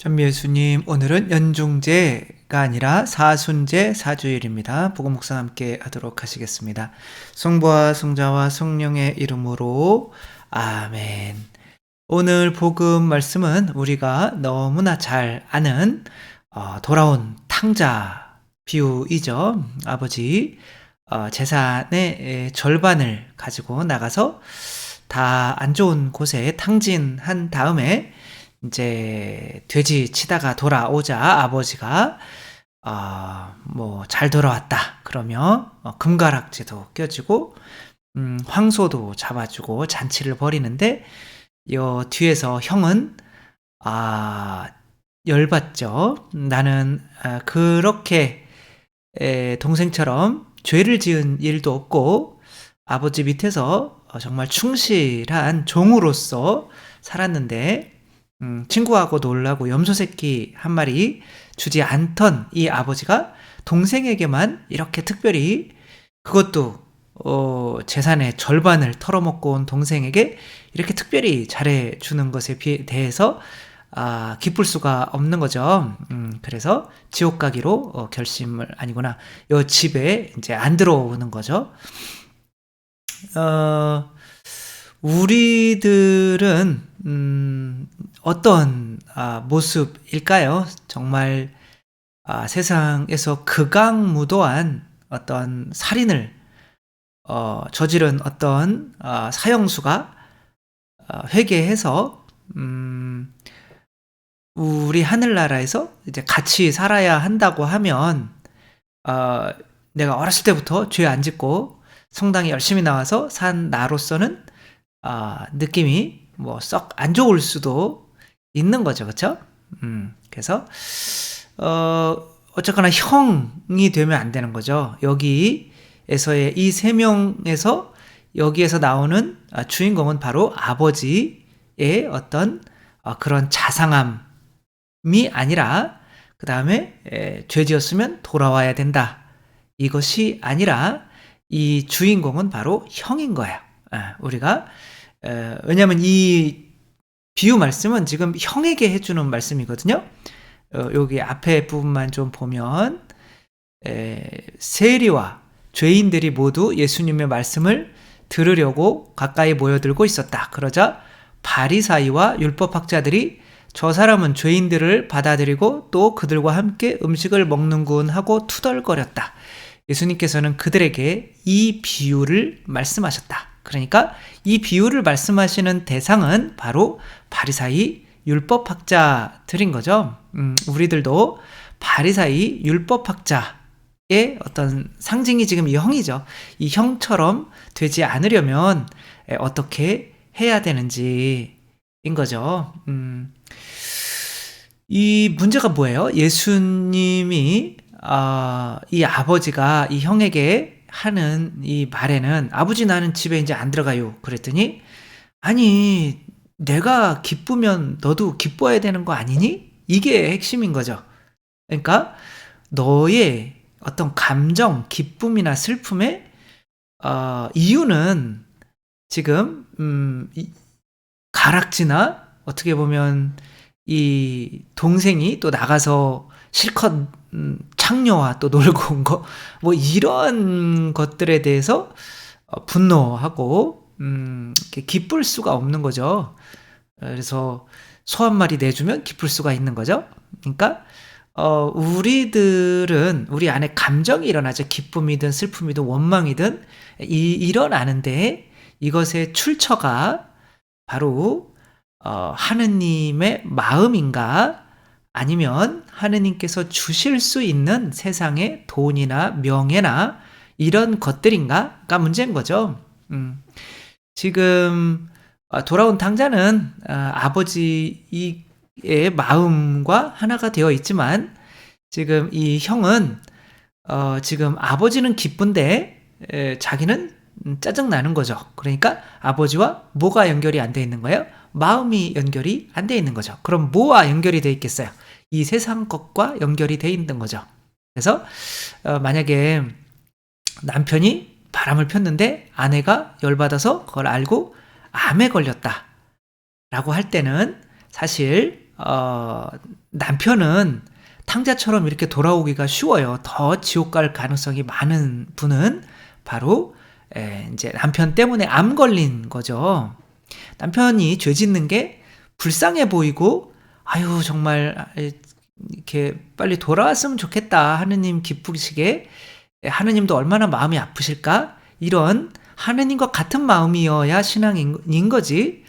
전미예수님, 오늘은 연중제가 아니라 사순제 사주일입니다. 보고 목사 함께 하도록 하시겠습니다. 성부와 성자와 성령의 이름으로 아멘. 오늘 복음 말씀은 우리가 너무나 잘 아는 어, 돌아온 탕자 비유이죠. 아버지 어, 재산의 절반을 가지고 나가서 다 안 좋은 곳에 탕진한 다음에 이제 돼지 치다가 돌아오자 아버지가 어, 뭐 잘 돌아왔다 그러면 어, 금가락지도 껴주고 음, 황소도 잡아주고 잔치를 벌이는데 요 뒤에서 형은 아 열받죠. 나는 아, 그렇게 에, 동생처럼 죄를 지은 일도 없고 아버지 밑에서 어, 정말 충실한 종으로서 살았는데 음, 친구하고 놀라고 염소 새끼 한 마리 주지 않던 이 아버지가 동생에게만 이렇게 특별히 그것도 어, 재산의 절반을 털어먹고 온 동생에게 이렇게 특별히 잘해 주는 것에 비해 대해서 아, 기쁠 수가 없는 거죠. 음, 그래서 지옥 가기로 어, 결심을 아니구나. 요 집에 이제 안 들어오는 거죠. 어, 우리들은 음, 어떤 아, 모습일까요? 정말 아, 세상에서 극악무도한 어떤 살인을 어, 저지른 어떤 어, 사형수가 어, 회개해서 음, 우리 하늘나라에서 이제 같이 살아야 한다고 하면 어, 내가 어렸을 때부터 죄 안 짓고 성당에 열심히 나와서 산 나로서는 어, 느낌이 뭐 썩 안 좋을 수도 있는 거죠, 그렇죠? 음, 그래서 어, 어쨌거나 형이 되면 안 되는 거죠. 여기에서의 이 세 명에서 여기에서 나오는 아, 주인공은 바로 아버지의 어떤 어, 그런 자상함이 아니라 그 다음에 죄지었으면 돌아와야 된다. 이것이 아니라 이 주인공은 바로 형인 거예요. 아, 우리가 왜냐하면 이 비유 말씀은 지금 형에게 해주는 말씀이거든요. 어, 여기 앞에 부분만 좀 보면 에, 세리와 죄인들이 모두 예수님의 말씀을 들으려고 가까이 모여들고 있었다. 그러자 바리사이와 율법학자들이 저 사람은 죄인들을 받아들이고 또 그들과 함께 음식을 먹는군 하고 투덜거렸다. 예수님께서는 그들에게 이 비유를 말씀하셨다. 그러니까 이 비유를 말씀하시는 대상은 바로 바리사이 율법학자들인 거죠. 음, 우리들도 바리사이 율법학자의 어떤 상징이 지금 이 형이죠. 이 형처럼 되지 않으려면 어떻게 해야 되는지인 거죠. 음, 이 문제가 뭐예요? 예수님이 어, 이 아버지가 이 형에게 하는 이 말에는 아버지 나는 집에 이제 안 들어가요. 그랬더니 아니 내가 기쁘면 너도 기뻐야 되는 거 아니니? 이게 핵심인 거죠. 그러니까 너의 어떤 감정, 기쁨이나 슬픔의 어, 이유는 지금 음, 이, 가락지나 어떻게 보면 이 동생이 또 나가서 실컷 음, 창녀와 또 놀고 온 거, 뭐 이런 것들에 대해서 어, 분노하고 음, 기쁠 수가 없는 거죠. 그래서 소 한 마리 내주면 기쁠 수가 있는 거죠. 그러니까 어, 우리들은 우리 안에 감정이 일어나죠. 기쁨이든 슬픔이든 원망이든 이, 일어나는데 이것의 출처가 바로 어, 하느님의 마음인가? 아니면 하느님께서 주실 수 있는 세상의 돈이나 명예나 이런 것들인가가 문제인 거죠. 음, 지금 어, 돌아온 당자는 아, 아버지의 마음과 하나가 되어 있지만 지금 이 형은 어, 지금 아버지는 기쁜데 자기는 짜증 나는 거죠. 그러니까 아버지와 뭐가 연결이 안 돼 있는 거예요? 마음이 연결이 안 돼 있는 거죠. 그럼 뭐와 연결이 돼 있겠어요? 이 세상 것과 연결이 돼 있는 거죠. 그래서 어, 만약에 남편이 바람을 폈는데 아내가 열받아서 그걸 알고 암에 걸렸다. 라고 할 때는 사실 어, 남편은 탕자처럼 이렇게 돌아오기가 쉬워요. 더 지옥 갈 가능성이 많은 분은 바로 에, 이제 남편 때문에 암 걸린 거죠. 남편이 죄 짓는 게 불쌍해 보이고 아유 정말 이렇게 빨리 돌아왔으면 좋겠다 하느님 기쁘시게 하느님도 얼마나 마음이 아프실까 이런 하느님과 같은 마음이어야 신앙인 거지.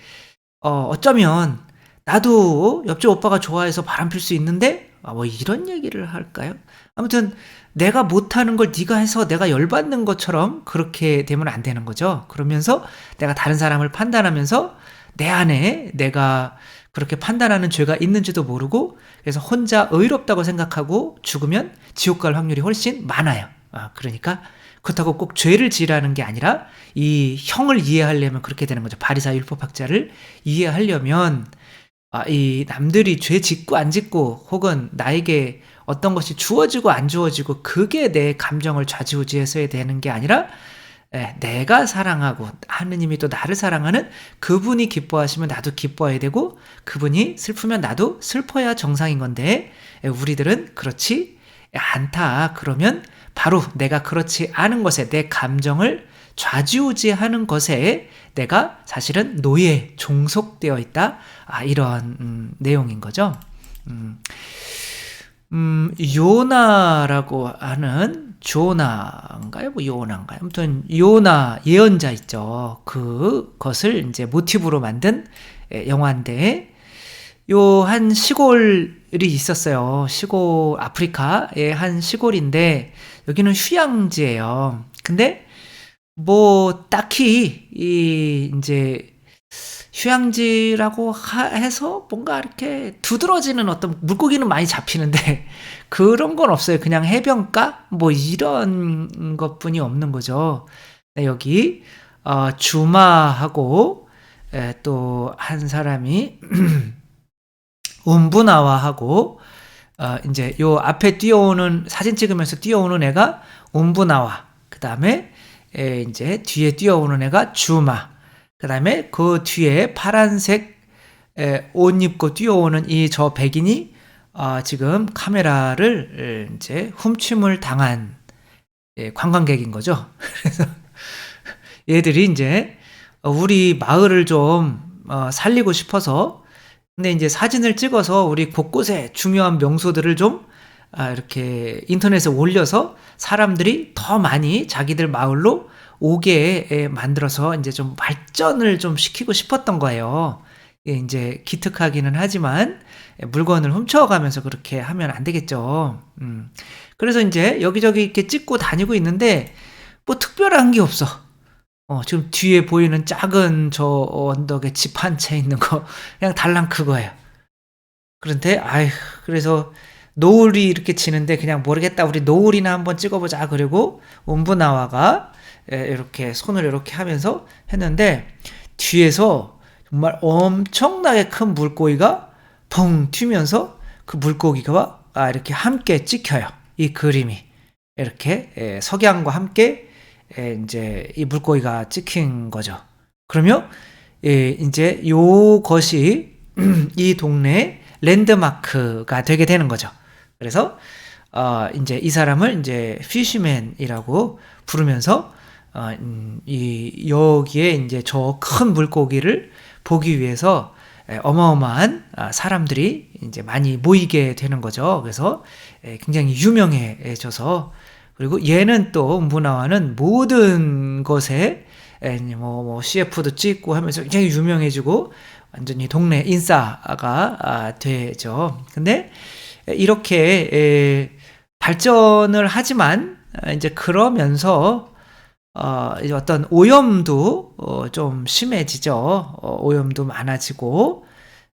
어, 어쩌면 나도 옆집 오빠가 좋아해서 바람 필 수 있는데 아, 뭐 이런 얘기를 할까요? 아무튼 내가 못하는 걸 네가 해서 내가 열받는 것처럼 그렇게 되면 안 되는 거죠. 그러면서 내가 다른 사람을 판단하면서 내 안에 내가 그렇게 판단하는 죄가 있는지도 모르고 그래서 혼자 의롭다고 생각하고 죽으면 지옥 갈 확률이 훨씬 많아요. 아, 그러니까 그렇다고 꼭 죄를 지라는 게 아니라 이 형을 이해하려면 그렇게 되는 거죠. 바리사 율법학자를 이해하려면 아, 이 남들이 죄 짓고 안 짓고 혹은 나에게 어떤 것이 주어지고 안 주어지고 그게 내 감정을 좌지우지해서야 되는 게 아니라 예, 내가 사랑하고 하느님이 또 나를 사랑하는 그분이 기뻐하시면 나도 기뻐해야 되고 그분이 슬프면 나도 슬퍼야 정상인 건데 예, 우리들은 그렇지 않다. 그러면 바로 내가 그렇지 않은 것에 내 감정을 좌지우지하는 것에 내가 사실은 노예 종속되어 있다. 아, 이런 음, 내용인 거죠. 음, 음, 요나라고 하는 조나인가요? 뭐 요나인가요? 아무튼 요나 예언자 있죠. 그것을 이제 모티브로 만든 예, 영화인데 요 한 시골이 있었어요. 시골 아프리카의 한 시골인데 여기는 휴양지예요. 근데 뭐 딱히 이 이제 휴양지라고 하, 해서 뭔가 이렇게 두드러지는 어떤 물고기는 많이 잡히는데 그런 건 없어요. 그냥 해변가 뭐 이런 것뿐이 없는 거죠. 네, 여기 어, 주마하고 또 한 사람이 운부나와하고 어, 이제 요 앞에 뛰어오는 사진 찍으면서 뛰어오는 애가 운부나와 그 다음에 이제 뒤에 뛰어오는 애가 주마 그 다음에 그 뒤에 파란색 옷 입고 뛰어오는 이 저 백인이 어, 지금 카메라를 이제 훔침을 당한 예, 관광객인 거죠. 그래서 얘들이 이제 우리 마을을 좀 어, 살리고 싶어서 근데 이제 사진을 찍어서 우리 곳곳에 중요한 명소들을 좀 아, 이렇게 인터넷에 올려서 사람들이 더 많이 자기들 마을로 오게 만들어서 이제 좀 발전을 좀 시키고 싶었던 거예요. 예, 이제 기특하기는 하지만 물건을 훔쳐가면서 그렇게 하면 안 되겠죠. 음. 그래서 이제 여기저기 이렇게 찍고 다니고 있는데 뭐 특별한 게 없어. 어, 지금 뒤에 보이는 작은 저 언덕에 집 한 채 있는 거 그냥 달랑 그거예요. 그런데 아휴 그래서 노을이 이렇게 지는데 그냥 모르겠다 우리 노을이나 한번 찍어보자 그리고 온부나와가 이렇게 손을 이렇게 하면서 했는데 뒤에서 정말 엄청나게 큰 물고기가 펑 튀면서 그 물고기가 아, 이렇게 함께 찍혀요. 이 그림이 이렇게 석양과 함께 이제 이 물고기가 찍힌 거죠. 그러면 이제 요것이 이 동네 랜드마크가 되게 되는 거죠. 그래서 어 이제 이 사람을 이제 피쉬맨이라고 부르면서 어, 음, 이 여기에 이제 저 큰 물고기를 보기 위해서 어마어마한 아, 사람들이 이제 많이 모이게 되는 거죠. 그래서 굉장히 유명해져서 그리고 얘는 또 문화와는 모든 것에 뭐, 뭐 CF도 찍고 하면서 굉장히 유명해지고 완전히 동네 인싸가 아, 되죠. 근데 이렇게 발전을 하지만 이제 그러면서 어, 이제 어떤 오염도 어, 좀 심해지죠. 어, 오염도 많아지고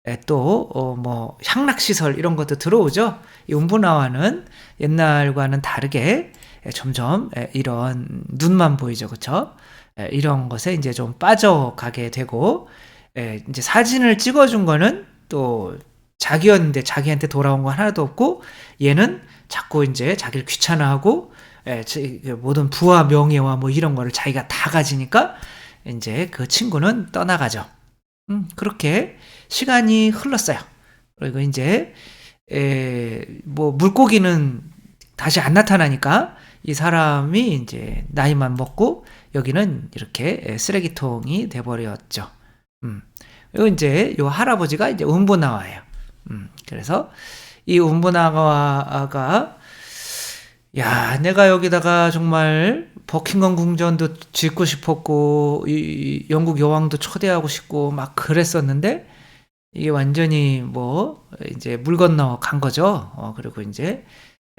에, 또 어, 뭐 향락 시설 이런 것도 들어오죠. 이 운분화와는 옛날과는 다르게 에, 점점 에, 이런 눈만 보이죠, 그렇죠? 이런 것에 이제 좀 빠져가게 되고 에, 이제 사진을 찍어준 거는 또 자기였는데 자기한테 돌아온 거 하나도 없고 얘는 자꾸 이제 자기를 귀찮아하고 예, 그 모든 부와 명예와 뭐 이런 거를 자기가 다 가지니까 이제 그 친구는 떠나가죠. 음, 그렇게 시간이 흘렀어요. 그리고 이제 에, 뭐 물고기는 다시 안 나타나니까 이 사람이 이제 나이만 먹고 여기는 이렇게 쓰레기통이 돼버렸죠. 음. 그리고 이제 요 할아버지가 이제 운보나와예요. 음. 그래서 이 운보나와가 야, 내가 여기다가 정말 버킹엄 궁전도 짓고 싶었고 이 영국 여왕도 초대하고 싶고 막 그랬었는데 이게 완전히 뭐 이제 물 건너 간 거죠. 어, 그리고 이제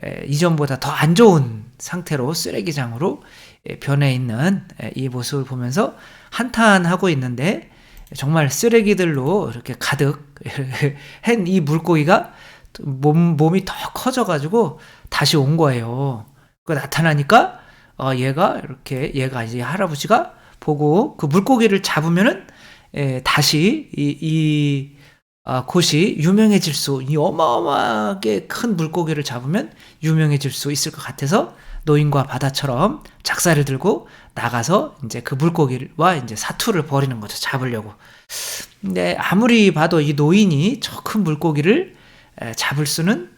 에, 이전보다 더 안 좋은 상태로 쓰레기장으로 에, 변해 있는 에, 이 모습을 보면서 한탄하고 있는데 정말 쓰레기들로 이렇게 가득 한 이 물고기가 몸, 몸이 더 커져가지고 다시 온 거예요. 그 나타나니까 어, 얘가 이렇게 얘가 이제 할아버지가 보고 그 물고기를 잡으면은 에, 다시 이, 이 아, 곳이 유명해질 수, 이 어마어마하게 큰 물고기를 잡으면 유명해질 수 있을 것 같아서 노인과 바다처럼 작사를 들고 나가서 이제 그 물고기와 이제 사투를 벌이는 거죠. 잡으려고. 근데 아무리 봐도 이 노인이 저 큰 물고기를 잡을 수는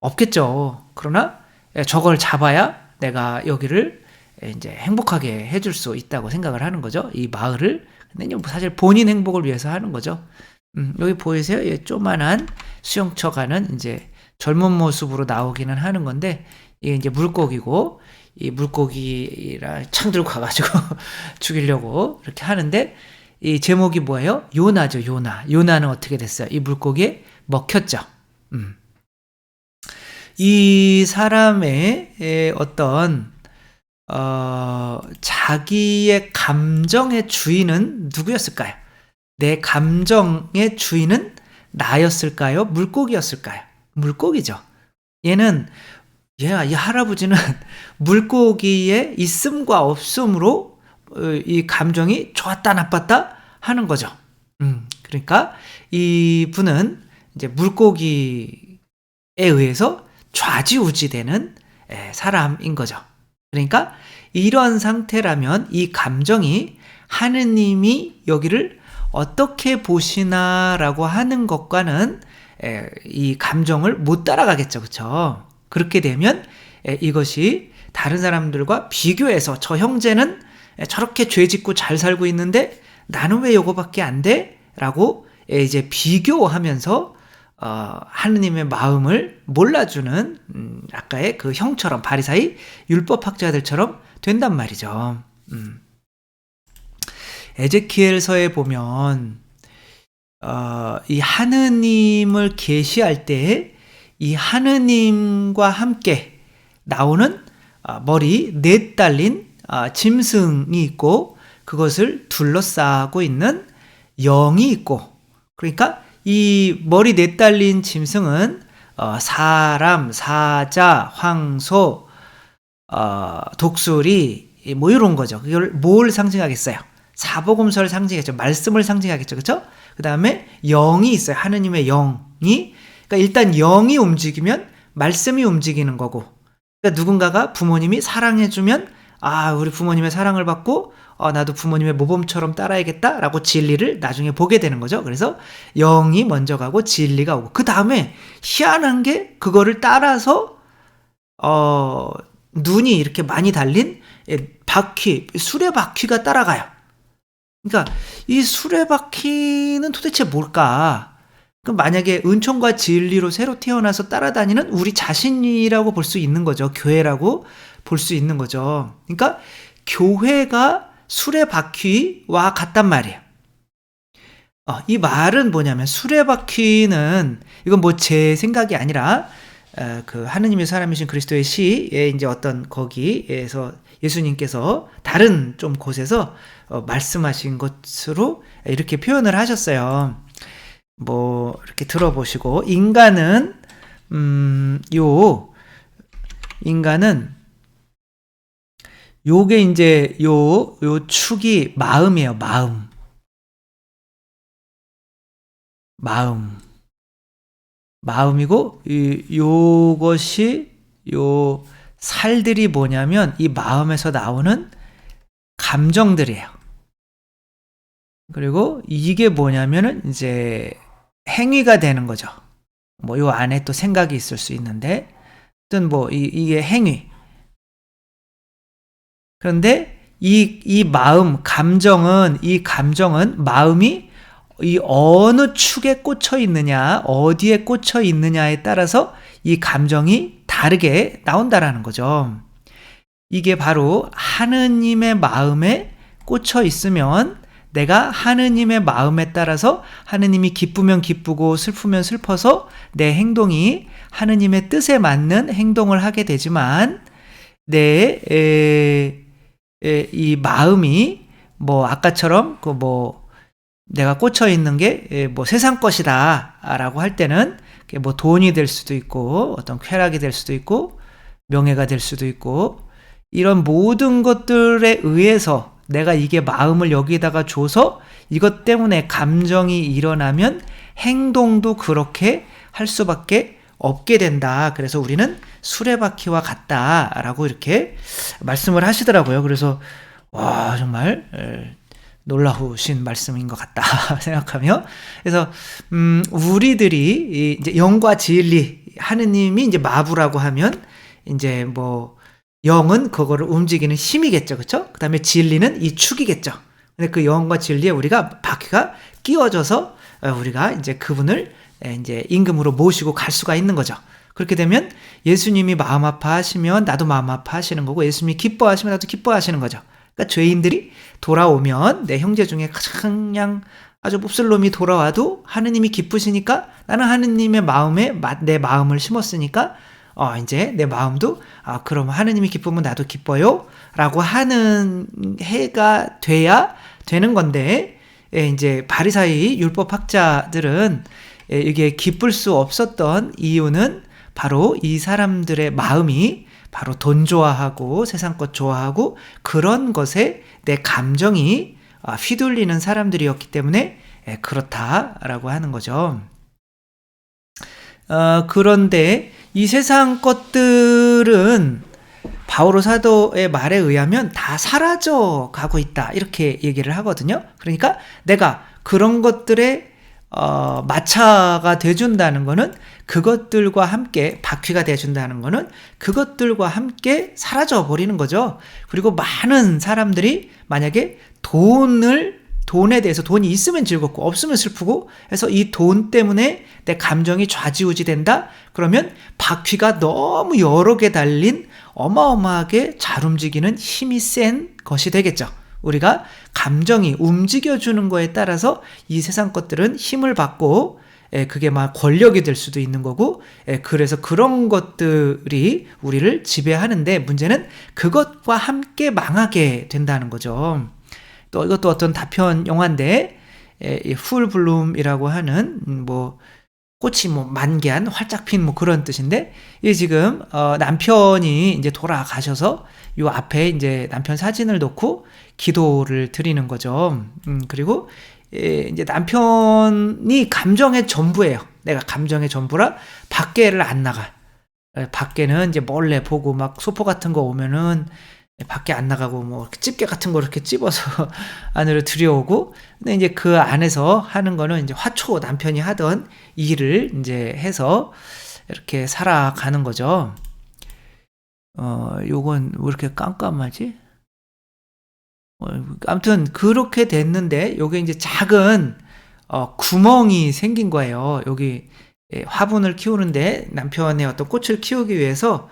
없겠죠. 그러나 저걸 잡아야 내가 여기를 이제 행복하게 해줄 수 있다고 생각을 하는 거죠. 이 마을을. 근데 사실 본인 행복을 위해서 하는 거죠. 음, 여기 보이세요? 이 조만한 수영처가는 이제 젊은 모습으로 나오기는 하는 건데 이게 이제 물고기고 이 물고기라 창 들고 가가지고 죽이려고 이렇게 하는데 이 제목이 뭐예요? 요나죠, 요나. 요나는 어떻게 됐어요? 이 물고기에 먹혔죠. 음. 이 사람의 어떤 어, 자기의 감정의 주인은 누구였을까요? 내 감정의 주인은 나였을까요? 물고기였을까요? 물고기죠. 얘는 얘가 이 할아버지는 물고기의 있음과 없음으로 어, 이 감정이 좋았다 나빴다 하는 거죠. 음, 그러니까 이 분은 이제 물고기에 의해서 좌지우지되는 사람인 거죠. 그러니까 이런 상태라면 이 감정이 하느님이 여기를 어떻게 보시나라고 하는 것과는 이 감정을 못 따라가겠죠. 그렇죠? 그렇게 되면 이것이 다른 사람들과 비교해서 저 형제는 저렇게 죄 짓고 잘 살고 있는데 나는 왜 요거밖에 안 돼? 라고 이제 비교하면서 어, 하느님의 마음을 몰라주는 음, 아까의 그 형처럼 바리사이 율법 학자들처럼 된단 말이죠. 음. 에제키엘서에 보면 어, 이 하느님을 계시할 때 이 하느님과 함께 나오는 어, 머리 넷 달린 어, 짐승이 있고 그것을 둘러싸고 있는 영이 있고 그러니까 이 머리 넷 달린 짐승은 어, 사람, 사자, 황소, 어, 독수리 뭐 이런 거죠. 그걸 뭘 상징하겠어요? 사복음서를 상징했죠. 말씀을 상징하겠죠. 그렇죠? 그 다음에 영이 있어요. 하느님의 영이 그러니까 일단 영이 움직이면 말씀이 움직이는 거고 그러니까 누군가가 부모님이 사랑해 주면 아, 우리 부모님의 사랑을 받고 어, 나도 부모님의 모범처럼 따라야겠다라고 진리를 나중에 보게 되는 거죠. 그래서 영이 먼저 가고 진리가 오고 그 다음에 희한한 게 그거를 따라서 어, 눈이 이렇게 많이 달린 예, 바퀴, 수레바퀴가 따라가요. 그러니까 이 수레바퀴는 도대체 뭘까? 그럼 만약에 은총과 진리로 새로 태어나서 따라다니는 우리 자신이라고 볼 수 있는 거죠. 교회라고 볼 수 있는 거죠. 그러니까 교회가 수레바퀴와 같단 말이에요. 어, 이 말은 뭐냐면 수레바퀴는 이건 뭐 제 생각이 아니라 어, 그 하느님의 사람이신 그리스도의 시에 이제 어떤 거기에서 예수님께서 다른 좀 곳에서 어, 말씀하신 것으로 이렇게 표현을 하셨어요. 뭐 이렇게 들어보시고 인간은 음요 인간은 요게 이제 요 요 축이 마음이에요. 마음. 마음. 마음이고 이 요것이 요 살들이 뭐냐면 이 마음에서 나오는 감정들이에요. 그리고 이게 뭐냐면은 이제 행위가 되는 거죠. 뭐 요 안에 또 생각이 있을 수 있는데 어떤 뭐 이, 이게 행위 그런데 이, 이 마음, 감정은, 이 감정은 마음이 이 어느 축에 꽂혀 있느냐, 어디에 꽂혀 있느냐에 따라서 이 감정이 다르게 나온다라는 거죠. 이게 바로 하느님의 마음에 꽂혀 있으면 내가 하느님의 마음에 따라서 하느님이 기쁘면 기쁘고 슬프면 슬퍼서 내 행동이 하느님의 뜻에 맞는 행동을 하게 되지만 내, 에, 에, 이 마음이 뭐 아까처럼 그 뭐 내가 꽂혀 있는 게 뭐 세상 것이다라고 할 때는 뭐 돈이 될 수도 있고 어떤 쾌락이 될 수도 있고 명예가 될 수도 있고 이런 모든 것들에 의해서 내가 이게 마음을 여기다가 줘서 이것 때문에 감정이 일어나면 행동도 그렇게 할 수밖에 없게 된다. 그래서 우리는 수레바퀴와 같다라고 이렇게 말씀을 하시더라고요. 그래서 와 정말 놀라우신 말씀인 것 같다 생각하며 그래서 음 우리들이 이제 영과 진리 하느님이 이제 마부라고 하면 이제 뭐 영은 그거를 움직이는 힘이겠죠. 그렇죠? 그다음에 진리는 이 축이겠죠. 근데 그 영과 진리에 우리가 바퀴가 끼워져서 어, 우리가 이제 그분을 이제 임금으로 모시고 갈 수가 있는 거죠. 그렇게 되면 예수님이 마음 아파하시면 나도 마음 아파하시는 거고 예수님이 기뻐하시면 나도 기뻐하시는 거죠. 그러니까 죄인들이 돌아오면 내 형제 중에 가장 그냥 아주 몹쓸 놈이 돌아와도 하느님이 기쁘시니까 나는 하느님의 마음에 내 마음을 심었으니까 어, 이제 내 마음도, 아, 그럼 하느님이 기쁘면 나도 기뻐요? 라고 하는 해가 돼야 되는 건데, 예, 이제 바리사이 율법 학자들은 예, 이게 기쁠 수 없었던 이유는 바로 이 사람들의 마음이 바로 돈 좋아하고 세상 것 좋아하고 그런 것에 내 감정이 아, 휘둘리는 사람들이었기 때문에 예, 그렇다라고 하는 거죠. 어, 그런데 이 세상 것들은 바오로 사도의 말에 의하면 다 사라져 가고 있다. 이렇게 얘기를 하거든요. 그러니까 내가 그런 것들에 어, 마차가 돼준다는 거는 그것들과 함께 바퀴가 돼준다는 거는 그것들과 함께 사라져 버리는 거죠. 그리고 많은 사람들이 만약에 돈을 돈에 대해서 돈이 있으면 즐겁고 없으면 슬프고 해서 이 돈 때문에 내 감정이 좌지우지 된다? 그러면 바퀴가 너무 여러 개 달린 어마어마하게 잘 움직이는 힘이 센 것이 되겠죠. 우리가 감정이 움직여주는 거에 따라서 이 세상 것들은 힘을 받고 예, 그게 막 권력이 될 수도 있는 거고, 예, 그래서 그런 것들이 우리를 지배하는데 문제는 그것과 함께 망하게 된다는 거죠. 또 이것도 어떤 다편 영화인데 풀블룸이라고 하는 음, 뭐 꽃이 뭐 만개한 활짝 핀 뭐 그런 뜻인데 이 지금 어 남편이 이제 돌아가셔서 요 앞에 이제 남편 사진을 놓고 기도를 드리는 거죠. 음 그리고 예, 이제 남편이 감정의 전부예요. 내가 감정의 전부라 밖에를 안 나가. 밖에는 이제 몰래 보고 막 소포 같은 거 오면은 밖에 안 나가고 뭐 집게 같은 거 이렇게 찝어서 안으로 들여오고 근데 이제 그 안에서 하는 거는 이제 화초 남편이 하던 일을 이제 해서 이렇게 살아가는 거죠. 어, 요건 왜 이렇게 깜깜하지? 어, 아무튼 그렇게 됐는데 요게 이제 작은 어, 구멍이 생긴 거예요. 여기 예, 화분을 키우는데 남편의 어떤 꽃을 키우기 위해서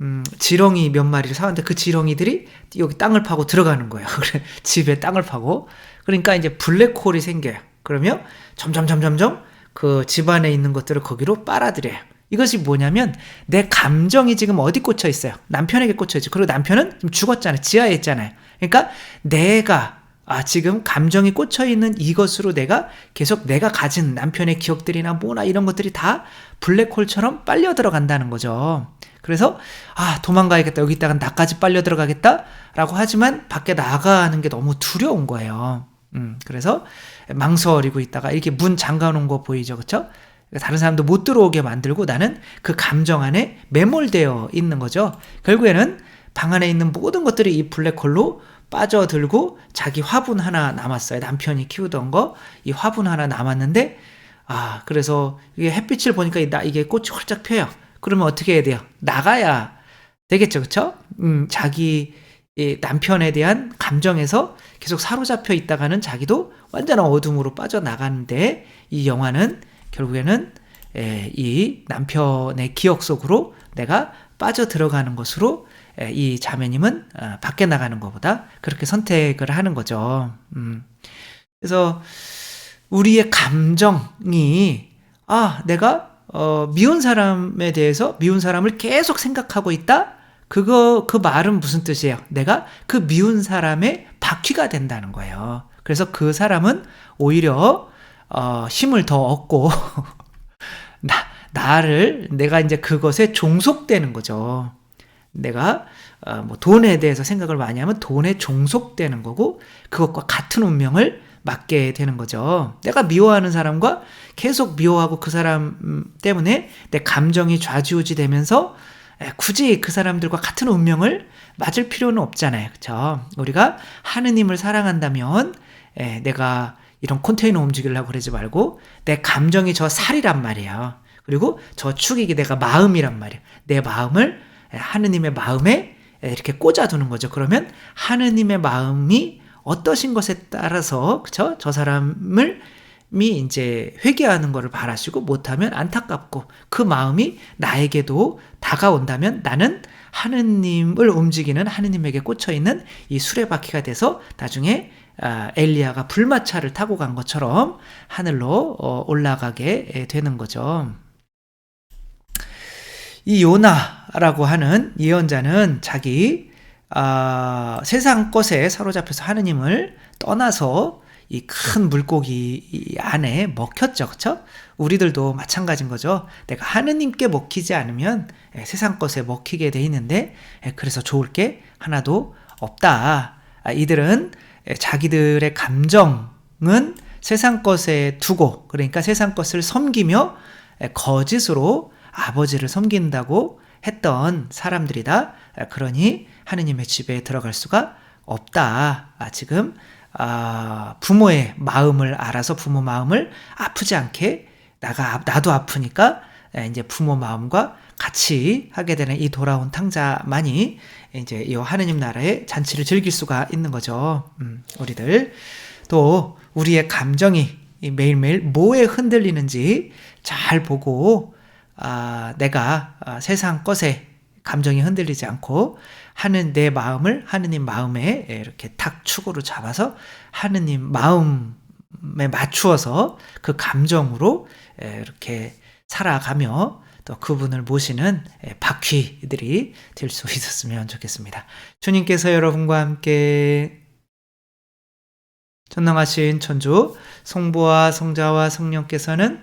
음, 지렁이 몇 마리를 사왔는데 그 지렁이들이 여기 땅을 파고 들어가는 거예요. 그래, 집에 땅을 파고. 그러니까 이제 블랙홀이 생겨요. 그러면 점점, 점점, 점그 집안에 있는 것들을 거기로 빨아들여요. 이것이 뭐냐면 내 감정이 지금 어디 꽂혀 있어요. 남편에게 꽂혀 있죠. 그리고 남편은 지금 죽었잖아요. 지하에 있잖아요. 그러니까 내가 아, 지금 감정이 꽂혀 있는 이것으로 내가 계속 내가 가진 남편의 기억들이나 뭐나 이런 것들이 다 블랙홀처럼 빨려 들어간다는 거죠. 그래서 아 도망가야겠다 여기 있다가 나까지 빨려 들어가겠다라고 하지만 밖에 나가는 게 너무 두려운 거예요. 음, 그래서 망설이고 있다가 이렇게 문 잠가 놓은 거 보이죠, 그렇죠? 다른 사람도 못 들어오게 만들고 나는 그 감정 안에 매몰되어 있는 거죠. 결국에는 방 안에 있는 모든 것들이 이 블랙홀로 빠져들고 자기 화분 하나 남았어요. 남편이 키우던 거, 이 화분 하나 남았는데, 아, 그래서 이게 햇빛을 보니까 이나 이게 꽃이 활짝 펴요. 그러면 어떻게 해야 돼요? 나가야 되겠죠. 그쵸? 음, 자기 이 남편에 대한 감정에서 계속 사로잡혀 있다가는 자기도 완전 어둠으로 빠져나가는데 이 영화는 결국에는 에, 이 남편의 기억 속으로 내가 빠져 들어가는 것으로 에, 이 자매님은 어, 밖에 나가는 것보다 그렇게 선택을 하는 거죠. 음. 그래서 우리의 감정이 아 내가 어, 미운 사람에 대해서 미운 사람을 계속 생각하고 있다. 그거 그 말은 무슨 뜻이에요? 내가 그 미운 사람의 바퀴가 된다는 거예요. 그래서 그 사람은 오히려 어, 힘을 더 얻고 나 나를 내가 이제 그것에 종속되는 거죠. 내가 어, 뭐 돈에 대해서 생각을 많이 하면 돈에 종속되는 거고 그것과 같은 운명을 맞게 되는 거죠. 내가 미워하는 사람과 계속 미워하고 그 사람 때문에 내 감정이 좌지우지 되면서 굳이 그 사람들과 같은 운명을 맞을 필요는 없잖아요. 그쵸? 우리가 하느님을 사랑한다면 내가 이런 컨테이너 움직이려고 그러지 말고 내 감정이 저 살이란 말이에요. 그리고 저 축이 내가 마음이란 말이에요. 내 마음을 하느님의 마음에 이렇게 꽂아두는 거죠. 그러면 하느님의 마음이 어떠신 것에 따라서 그쵸? 저 사람을 미 이제 회개하는 것을 바라시고 못하면 안타깝고 그 마음이 나에게도 다가온다면 나는 하느님을 움직이는 하느님에게 꽂혀 있는 이 수레바퀴가 돼서 나중에 아, 엘리야가 불마차를 타고 간 것처럼 하늘로 어, 올라가게 되는 거죠. 이 요나라고 하는 예언자는 자기 아, 세상 것에 사로잡혀서 하느님을 떠나서 이 큰 물고기 안에 먹혔죠. 그쵸? 우리들도 마찬가지인 거죠. 내가 하느님께 먹히지 않으면 예, 세상 것에 먹히게 돼 있는데 예, 그래서 좋을 게 하나도 없다. 아, 이들은 예, 자기들의 감정은 세상 것에 두고 그러니까 세상 것을 섬기며 거짓으로 아버지를 섬긴다고 했던 사람들이다. 아, 그러니 하느님의 집에 들어갈 수가 없다. 아, 지금 아, 부모의 마음을 알아서 부모 마음을 아프지 않게 나가 나도 아프니까 이제 부모 마음과 같이 하게 되는 이 돌아온 탕자만이 이제 이 하느님 나라의 잔치를 즐길 수가 있는 거죠. 음, 우리들 또 우리의 감정이 매일매일 뭐에 흔들리는지 잘 보고 아, 내가 아, 세상 것에 감정이 흔들리지 않고 하는 내 마음을 하느님 마음에 이렇게 탁 축으로 잡아서 하느님 마음에 맞추어서 그 감정으로 이렇게 살아가며 또 그분을 모시는 바퀴들이 될 수 있었으면 좋겠습니다. 주님께서 여러분과 함께 전능하신 천주 성부와 성자와 성령께서는